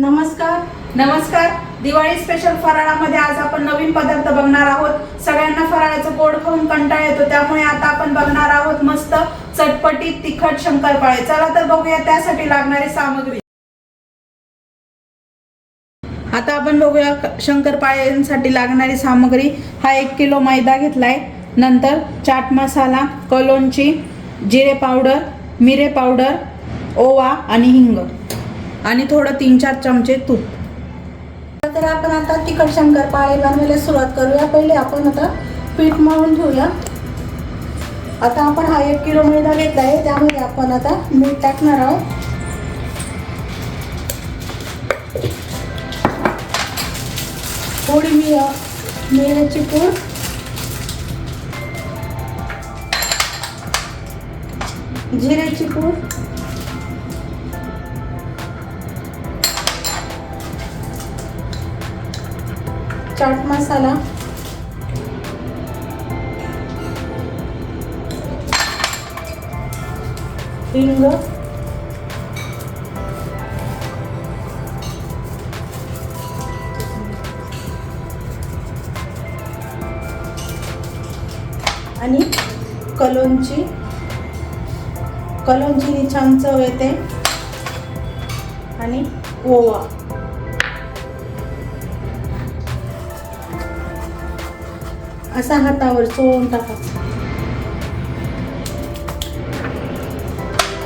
नमस्कार. नमस्कार. दिवाळी स्पेशल फराळामध्ये आज आपण नवीन पदार्थ बघणार आहोत. सगळ्यांना फराळाचं गोड खाऊन कंटाळ येतो त्यामुळे आता आपण बघणार आहोत मस्त चटपटीत तिखट शंकरपाळे. चला तर बघूया त्यासाठी लागणारी सामग्री. आता आपण बघूया शंकरपाळ्यांसाठी लागणारी सामग्री. हा एक किलो मैदा घेतलाय. नंतर चाट मसाला कलोंची जिरे पावडर मिरे पावडर ओवा आणि हिंग. आणि थोडं तीन चार चमचे तूप. तर आपण आता तिखट शंकरपाळे बनवायला सुरुवात करूया. पहिले आपण आता पीठ मळून ठेवूया आता आपण हा एक किलो मैदा घेतला आहे. त्यामध्ये आपण आता मीठ टाकणार आहोत. थोडी मी मिरची पूड. जिऱ्याची पूड. चाट मसाला. हिंग. आणि कलोंची. कलोंची छान चव येते. आणि ओवा. असा हातावर चोळून टाकायचं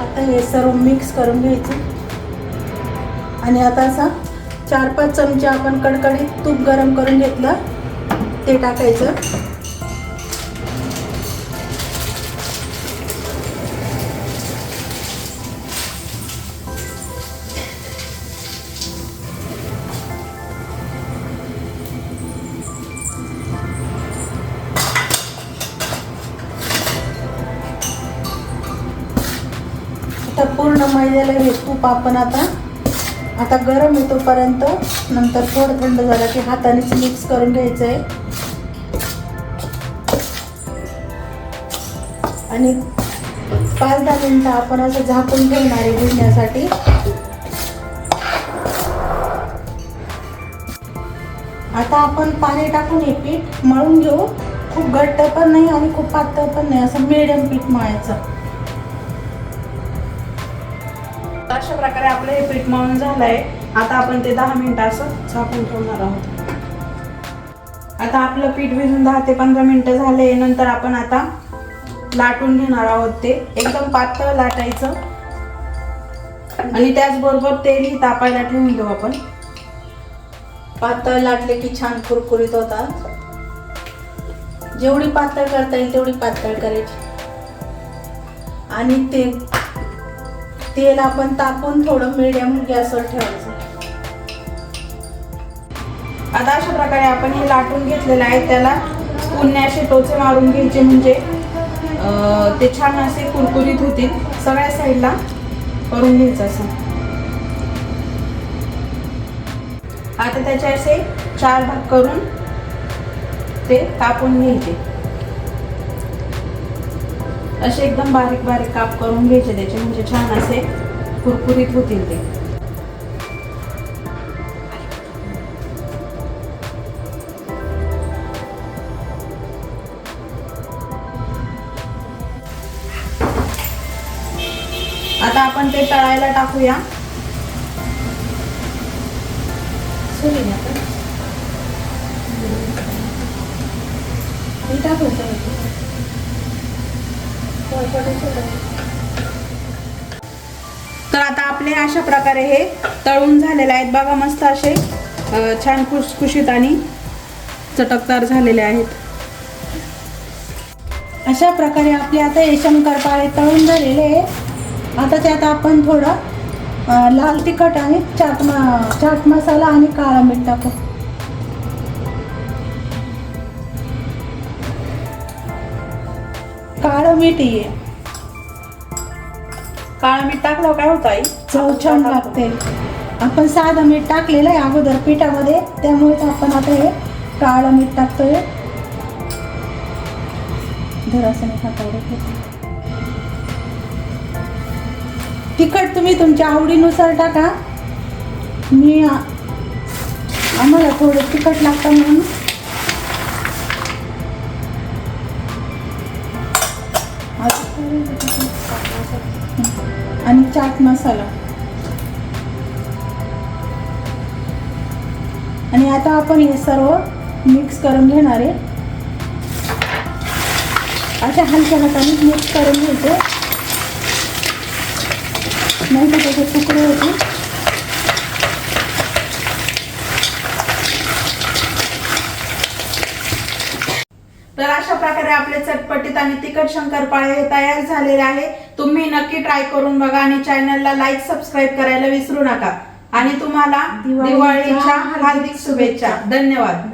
आता हे सर्व मिक्स करून घ्यायचं. आणि आता असा चार पाच चमचे आपण कडकडीत तूप गरम करून घेतलं. ते टाकायचं. आता पूर्ण मैद्याला हे तूप आपण आता आता गरम येतोपर्यंत नंतर थोडं थंड झालं की हातानेच मिक्स करून घ्यायचं आहे आणि पाच दहा मिनटं आपण असं झाकून ठेवणार आहे भिजण्यासाठी. आता आपण पाणी टाकून हे पीठ मळून घेऊ. खूप घट्ट पण नाही आणि खूप पातळ पण नाही असं मिडियम पीठ मळायचं. अशा प्रकारे आपलं हे पीठ मळून झालंय. आता आपण ते दहा मिनिट असं झाकून ठेवणार आहोत. आता आपलं पीठ भिजून दहा ते पंधरा मिनिटं झाले नंतर आपण आता लाटून घेणार आहोत ते. एकदम पातळ लाटायचं. आणि त्याचबरोबर तेलही तापायला ठेवून देऊ आपण. पातळ लाटले की छान कुरकुरीत होतात. जेवढी पातळ करता येईल तेवढी पातळ करायची आणि ते तेल आपण तापून थोडं मिडियम गॅसवर ठेवायचं. आता अशा प्रकारे आपण हे लाटून घेतलेलं आहे. त्याला पुन्हा असे टोचे मारून घ्यायचे म्हणजे ते छान असे कुरकुरीत होतील. सगळ्या साईडला करून घ्यायचं असं. आता त्याचे असे चार भाग करून ते कापून घ्यायचे. असे एकदम बारीक बारीक काप करून घ्यायचे त्याचे म्हणजे छान असे कुरकुरीत होतील ते. आता आपण ते तळायला टाकूया. टाकू आपण हे टाकायचं थोडं थोडं थोडं. तर आता आपले अशा प्रकारे हे तळून झालेले आहेत. बघा मस्त असे छान खुशखुशीत आणि चटकदार झालेले आहेत. अशा प्रकारे आपले आता हे शंकरपाळे तळून झालेले आहे आता त्यात आपण थोडं लाल तिखट आणि चाट मा चाट मसाला आणि काळा मीठ टाकू. काळं मीठ काळं मीठ टाकलं काय होतं आई? चव छान लागते. आपण साधं मीठ टाकलेलं आहे अगोदर पिठामध्ये. त्यामुळे आपण आता हे काळं मीठ टाकतोय. धरासने. तिखट तुम्ही तुमच्या आवडीनुसार टाका. मी आम्हाला थोडं तिखट लागतं म्हणून आणि चाट मसाला. आणि आता आपण हे सर्व मिक्स करून घेणार आहे. अशा हलक्या हाताने मिक्स करून घ्यायचं. नाही त्याचे तुकडे होते तर अशा प्रकारे आपले चटपटीत आणि तिखट शंकरपाळे हे तयार झालेले आहे. तुम्ही नक्की ट्राय करून बघा आणि चॅनलला लाईक सबस्क्राईब करायला विसरू नका. आणि तुम्हाला दिवाळीच्या हार्दिक शुभेच्छा. धन्यवाद.